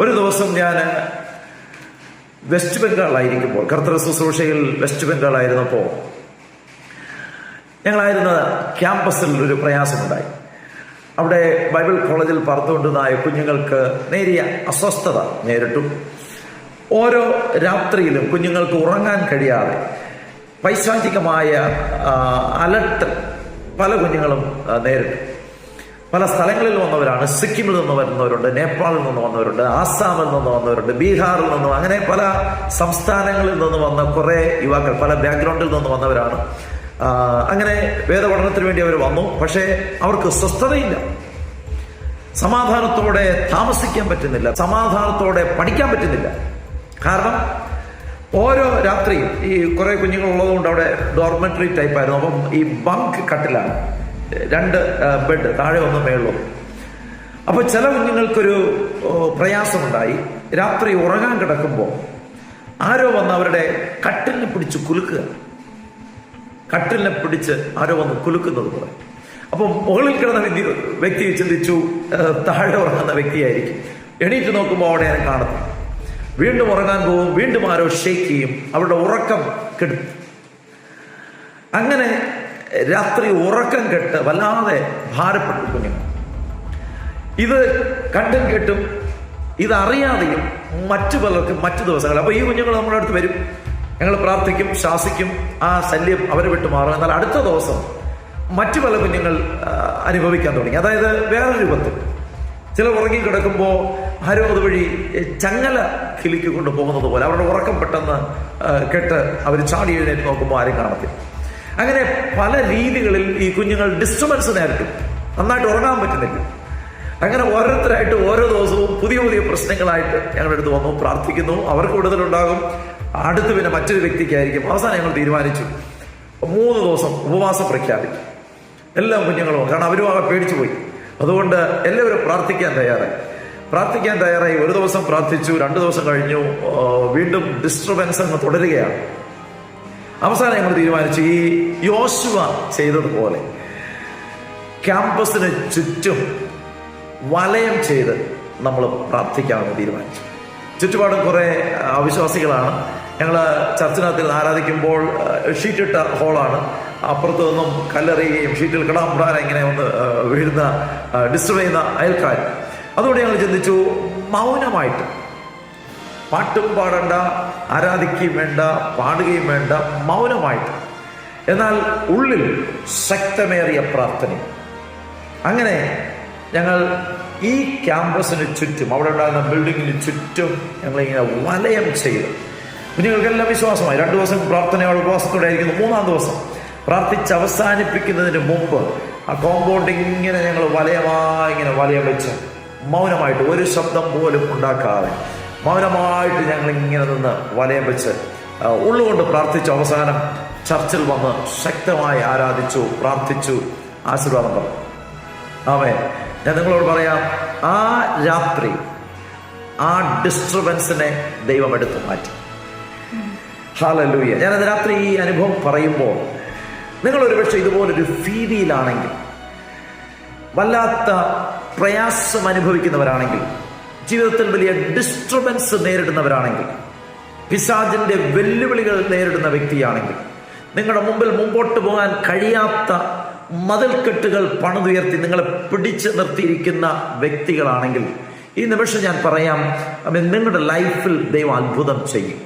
ഒരു ദിവസം ഞാൻ വെസ്റ്റ് ബംഗാളായിരിക്കുമ്പോൾ കർത്തൃ ശുശ്രൂഷയിൽ വെസ്റ്റ് ബംഗാളായിരുന്നപ്പോൾ ഞങ്ങളായിരുന്ന ക്യാമ്പസിൽ ഒരു പ്രയാസമുണ്ടായി. അവിടെ ബൈബിൾ കോളേജിൽ പറത്തുകൊണ്ടുവന്നായ കുഞ്ഞുങ്ങൾക്ക് നേരിയ അസ്വസ്ഥത നേരിട്ടു. ഓരോ രാത്രിയിലും കുഞ്ഞുങ്ങൾക്ക് ഉറങ്ങാൻ കഴിയാതെ പൈശാചികമായ അലർട്ട് പല കുഞ്ഞുങ്ങളും നേരിട്ടു. പല സ്ഥലങ്ങളിൽ വന്നവരാണ് സിക്കിമിൽ നിന്ന് വരുന്നവരുണ്ട് നേപ്പാളിൽ നിന്ന് വന്നവരുണ്ട് ആസാമിൽ നിന്ന് വന്നവരുണ്ട് ബീഹാറിൽ നിന്നും അങ്ങനെ പല സംസ്ഥാനങ്ങളിൽ നിന്ന് വന്ന കുറേ യുവാക്കൾ പല ബാക്ക്ഗ്രൗണ്ടിൽ നിന്ന് വന്നവരാണ്. അങ്ങനെ വേദപഠനത്തിന് വേണ്ടി അവർ വന്നു. പക്ഷേ അവർക്ക് സ്വസ്ഥതയില്ല. സമാധാനത്തോടെ താമസിക്കാൻ പറ്റുന്നില്ല സമാധാനത്തോടെ പഠിക്കാൻ പറ്റുന്നില്ല. കാരണം ഓരോ രാത്രിയും ഈ കുറെ കുഞ്ഞുങ്ങൾ ഉള്ളതുകൊണ്ട് അവിടെ ഡോർമെറ്ററി ടൈപ്പായിരുന്നു. അപ്പം ഈ ബങ്ക് കട്ടിലാണ്. രണ്ട് ബെഡ് താഴെ ഒന്ന് മേളും അപ്പൊ ചില കുഞ്ഞുങ്ങൾക്കൊരു പ്രയാസമുണ്ടായി. രാത്രി ഉറങ്ങാൻ കിടക്കുമ്പോൾ ആരോ വന്ന് അവരുടെ കട്ടിലിനെ പിടിച്ച് കുലുക്കുക. കട്ടിലിനെ പിടിച്ച് ആരോ വന്ന് കുലുക്കുന്നത് പോലെ. അപ്പം മുകളിൽ കിടന്ന വ്യക്തി- ചിന്തിച്ചു "ഏഹ്, താഴെ ഉറങ്ങുന്ന വ്യക്തിയായിരിക്കും. എണീറ്റ് നോക്കുമ്പോൾ അവിടെ ഞാൻ കാണുന്നു വീണ്ടും ഉറങ്ങാൻ പോകും വീണ്ടും ആരോ ഷേക്ക് ചെയ്യും. അവരുടെ ഉറക്കം കെടുത്തു അങ്ങനെ രാത്രി ഉറക്കം കെട്ട് വല്ലാതെ ഭാരപ്പെട്ടു കുഞ്ഞു. ഇത് കണ്ടും കേട്ടും ഇതറിയാതെയും മറ്റു പലർക്കും മറ്റു ദിവസങ്ങൾ. അപ്പൊ ഈ കുഞ്ഞുങ്ങൾ നമ്മുടെ അടുത്ത് വരും. ഞങ്ങൾ പ്രാർത്ഥിക്കും ശാസിക്കും ആ ശല്യം അവരെ വിട്ടു മാറും. എന്നാൽ അടുത്ത ദിവസം മറ്റു പല കുഞ്ഞുങ്ങൾ അനുഭവിക്കാൻ തുടങ്ങി. അതായത് വേറെ രൂപത്തിൽ ചില ഉറങ്ങി കിടക്കുമ്പോൾ ആരോ അതുവഴി ചങ്ങല കിലുക്കി കൊണ്ട് പോകുന്നത് പോലെ അവരുടെ ഉറക്കം പെട്ടെന്ന് കെട്ട് അവർ ചാടി എഴുന്നേറ്റ് നോക്കുമ്പോൾ ആരും കാണത്തില്ല. അങ്ങനെ പല രീതികളിൽ ഈ കുഞ്ഞുങ്ങൾ ഡിസ്റ്റർബൻസ് നേരിട്ടു. നന്നായിട്ട് ഉറങ്ങാൻ പറ്റുന്നില്ല. അങ്ങനെ ഓരോരുത്തരായിട്ട് ഓരോ ദിവസവും പുതിയ പുതിയ പ്രശ്നങ്ങളായിട്ട് ഞങ്ങളുടെ അടുത്ത് വന്നു പ്രാർത്ഥിക്കുന്നു. അവർക്ക് കൂടുതലുണ്ടാകും അടുത്ത് പിന്നെ മറ്റൊരു വ്യക്തിക്കായിരിക്കും. അവസാനം ഞങ്ങൾ തീരുമാനിച്ചു. മൂന്ന് ദിവസം ഉപവാസം പ്രഖ്യാപിച്ചു. എല്ലാ കുഞ്ഞുങ്ങളും കാരണം അവരും ആകെ പേടിച്ചു പോയി. അതുകൊണ്ട് എല്ലാവരും പ്രാർത്ഥിക്കാൻ തയ്യാറായി. പ്രാർത്ഥിക്കാൻ തയ്യാറായി. ഒരു ദിവസം പ്രാർത്ഥിച്ചു രണ്ട് ദിവസം കഴിഞ്ഞു. വീണ്ടും ഡിസ്റ്റർബൻസ് അങ്ങ് തുടരുകയാണ്. അവസാനം ഞങ്ങൾ തീരുമാനിച്ചു ഈ യോശുവ ചെയ്തതുപോലെ. ക്യാമ്പസിന് ചുറ്റും വലയം ചെയ്ത് നമ്മൾ പ്രാർത്ഥിക്കാമെന്ന് തീരുമാനിച്ചു. ചുറ്റുപാടും കുറേ അവിശ്വാസികളാണ്. ഞങ്ങൾ ചർച്ചിനകത്തിൽ ആരാധിക്കുമ്പോൾ ഷീറ്റിട്ട ഹോളാണ്. അപ്പുറത്ത് നിന്നും കല്ലെറിയുകയും ഷീറ്റിൽ കിടാമുടാൻ ഇങ്ങനെ ഒന്ന് വീഴുന്ന ഡിസ്റ്റർബ് ചെയ്യുന്ന അയൽക്കാർ. അതുകൊണ്ട് ഞങ്ങൾ ചിന്തിച്ചു മൗനമായിട്ട് പാട്ടും പാടണ്ട ആരാധിക്കുകയും വേണ്ട പാടുകയും വേണ്ട മൗനമായിട്ട്. എന്നാൽ ഉള്ളിൽ ശക്തമേറിയ പ്രാർത്ഥനയും അങ്ങനെ ഞങ്ങൾ ഈ ക്യാമ്പസിന് ചുറ്റും അവിടെ ഉണ്ടാകുന്ന ബിൽഡിങ്ങിന് ചുറ്റും ഞങ്ങളിങ്ങനെ വലയം ചെയ്തു. കുഞ്ഞുങ്ങൾക്കെല്ലാം വിശ്വാസമായി. രണ്ടു ദിവസം പ്രാർത്ഥനയോട് ഉപവാസത്തോടെ ആയിരിക്കുന്നു. മൂന്നാം ദിവസം പ്രാർത്ഥിച്ച് അവസാനിപ്പിക്കുന്നതിന് മുമ്പ് ആ കോമ്പൗണ്ട് ഇങ്ങനെ ഞങ്ങൾ വലയമായി ഇങ്ങനെ വലയം വെച്ച് മൗനമായിട്ട് ഒരു ശബ്ദം പോലും ഉണ്ടാക്കാതെ മൗനമായിട്ട് ഞങ്ങൾ ഇങ്ങനെ നിന്ന് വലയം വെച്ച് ഉള്ളുകൊണ്ട് പ്രാർത്ഥിച്ചു അവസാനം ചർച്ചിൽ വന്ന് ശക്തമായി ആരാധിച്ചു പ്രാർത്ഥിച്ചു ആശീർവാദം പറഞ്ഞു ആമേ ഞാൻ നിങ്ങളോട് പറയാം ആ രാത്രി ആ ഡിസ്റ്റർബൻസിനെ ദൈവം എടുത്തു മാറ്റി. ഹാലലൂയ ഞാനത് രാത്രി ഈ അനുഭവം പറയുമ്പോൾ നിങ്ങൾ ഒരുപക്ഷെ ഇതുപോലൊരു ഭീതിയിലാണെങ്കിൽ വല്ലാത്ത പ്രയാസം അനുഭവിക്കുന്നവരാണെങ്കിൽ ജീവിതത്തിൽ വലിയ ഡിസ്റ്റർബൻസ് നേരിടുന്നവരാണെങ്കിൽ പിശാജിന്റെ വെല്ലുവിളികൾ നേരിടുന്ന വ്യക്തിയാണെങ്കിൽ നിങ്ങളുടെ മുമ്പിൽ മുമ്പോട്ട് പോകാൻ കഴിയാത്ത മതിൽക്കെട്ടുകൾ പണിതുയർത്തി നിങ്ങളെ പിടിച്ചു നിർത്തിയിരിക്കുന്ന വ്യക്തികളാണെങ്കിൽ ഈ നിമിഷം ഞാൻ പറയാം നിങ്ങളുടെ ലൈഫിൽ ദൈവം അത്ഭുതം ചെയ്യും.